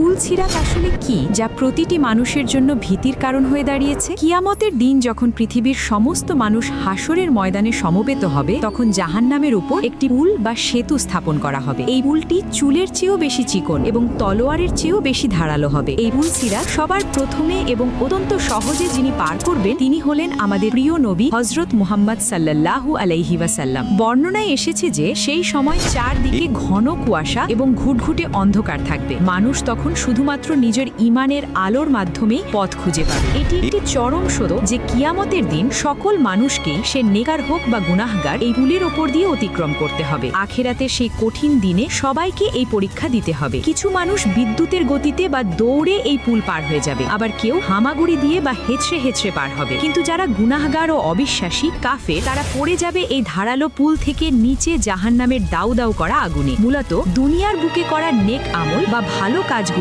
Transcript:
পুল ছিরাক আসলে কি যা প্রতিটি মানুষের জন্য ভীতির কারণ হয়ে দাঁড়িয়েছে? কিয়ামতের দিন যখন পৃথিবীর সমস্ত মানুষ হাসরের ময়দানে সমবেত হবে, তখন জাহান্নামের উপর একটি পুল বা সেতু স্থাপন করা হবে। এই পুলটি চুলের চেয়েও বেশি চিকন এবং তলোয়ারের চেয়েও বেশি ধারালো হবে। এই পুল সিরাত সবার প্রথমে এবং অত্যন্ত সহজে যিনি পার করবেন, তিনি হলেন আমাদের প্রিয় নবী হজরত মুহাম্মদ সাল্লাল্লাহু আলাইহি ওয়াসাল্লাম। বর্ণনায় এসেছে যে, সেই সময় চারদিকে ঘন কুয়াশা এবং ঘুটঘুটে অন্ধকার থাকবে। মানুষ তখন শুধুমাত্র নিজের ইমানের আলোর মাধ্যমেই পথ খুঁজে পাবে। এটি একটি চরম সত্য যে কিয়ামতের দিন সকল মানুষকেই সে নেকার হোক বা গুনাহগার, এই পুলের ওপর দিয়ে অতিক্রম করতে হবে। আখেরাতে সেই কঠিন দিনে সবাইকে এই পরীক্ষা দিতে হবে। কিছু মানুষ বিদ্যুতের গতিতে বা দৌড়ে এই পুল পার হয়ে যাবে। আবার কেউ হামাগুড়ি দিয়ে বা হেঁচড়ে হেঁচড়ে পার হবে। কিন্তু যারা গুনাহগার ও অবিশ্বাসী কাফে তারা পড়ে যাবে এই ধারালো পুল থেকে নিচে জাহান্নামের দাউ দাউ করা আগুনে। মূলত দুনিয়ার বুকে করা নেক আমল বা ভালো কাজগুলো